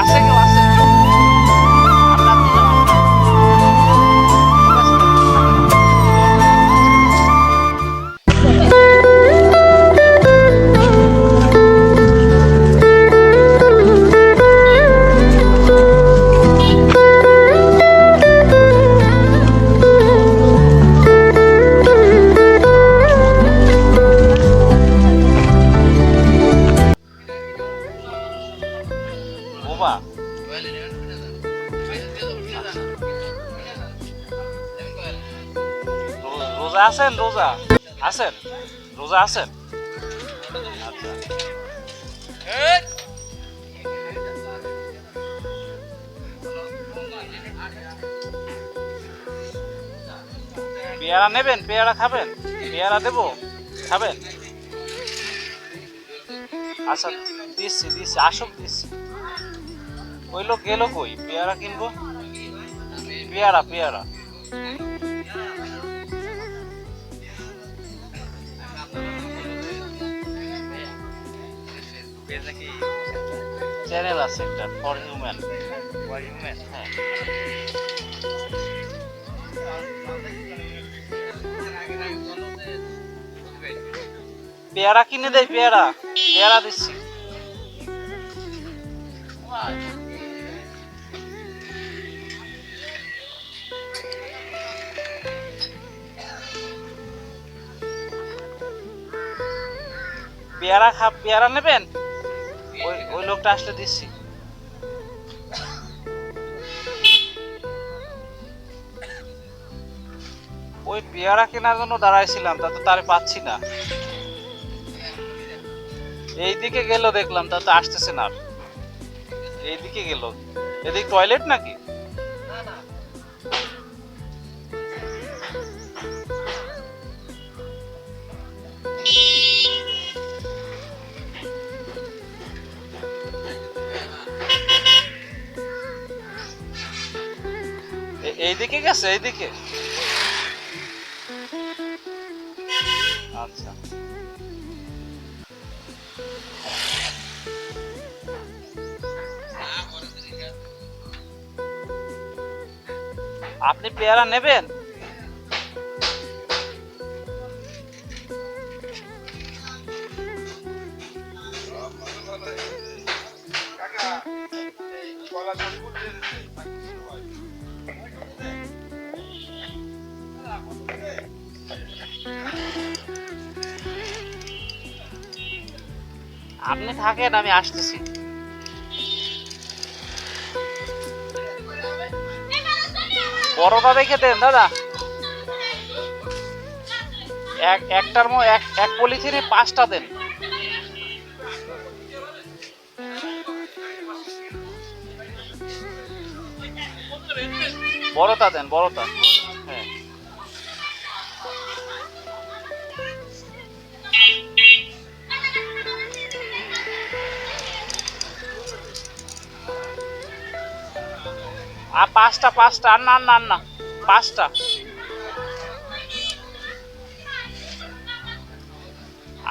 আছে রোজা আছেন রোজা আছেন রোজা আছেন পেয়ারা নেবেন, পেয়ারা খাবেন, পেয়ারা দেবো, খাবেন? আচ্ছা দিচ্ছি দিচ্ছি, আসুক, দিচ্ছি। ওই লোক গেল কই? পেয়ারা কিনবো? পেয়ারা পেয়ারা। চ্যানেল আছে একটা ফর হিউম্যান ফর হিউম্যান হ্যাঁ। পেয়ারা কিনে দেয় পেয়ারা। পেয়ারা দিচ্ছি। পেয়ারা খা পেয়ারা নেবেন? ওই ওই লোকটা আসলে দিচ্ছি। ওই পেয়ারা কেনার জন্য দাঁড়াইছিলাম, তা তো তারে পাচ্ছি না। এইদিকে গেল দেখলাম, তা তো আসতেছে না। এইদিকে গেল। এদিক টয়লেট নাকি? এইদিকে গেছে এইদিকে। আচ্ছা। আপনি পেয়ারা নেবেন? আপনি থাকেন, আমি আসতেছি। বড়টা দেখে দেন, দাদা। এক, একটার মো, এক এক পলিথিনে পাঁচটা দেন। বড়টা দেন বড়টা আর পাঁচটা পাঁচটা আর না না না পাঁচটা।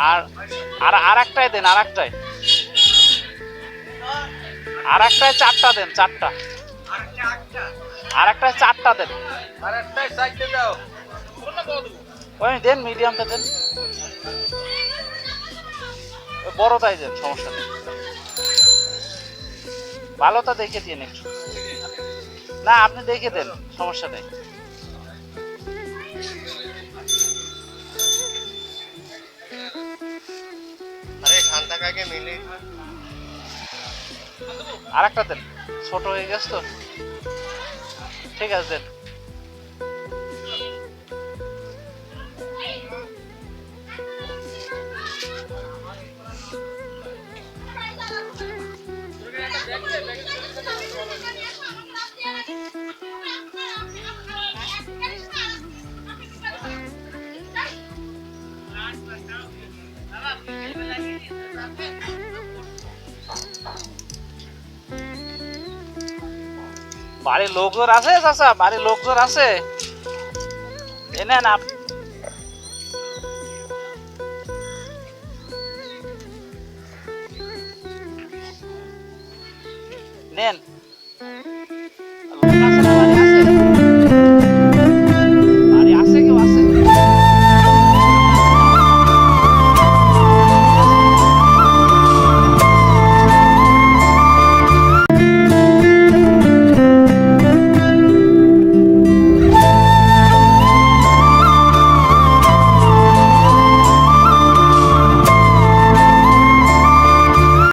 আর আর আর একটাই দেন আর একটাই আর একটাই চারটা দেন চারটা। আর একটাই চারটা দেন। আর একটাই চারটে দাও। ওই দেন মিডিয়ামটা দেন। বড়টাই দেন সমস্যা নেই। ভালোটা দেখে দিন একটু। না, আপনি দেখে দেন, সমস্যা নেই। আর একটা দেন, ছোট হয়ে গেছে তো। ঠিক আছে, দেন। Thank you. বাড়ির লোকজন আছে চাচা? বাড়ির লোকজন আছে। এনে না নেন।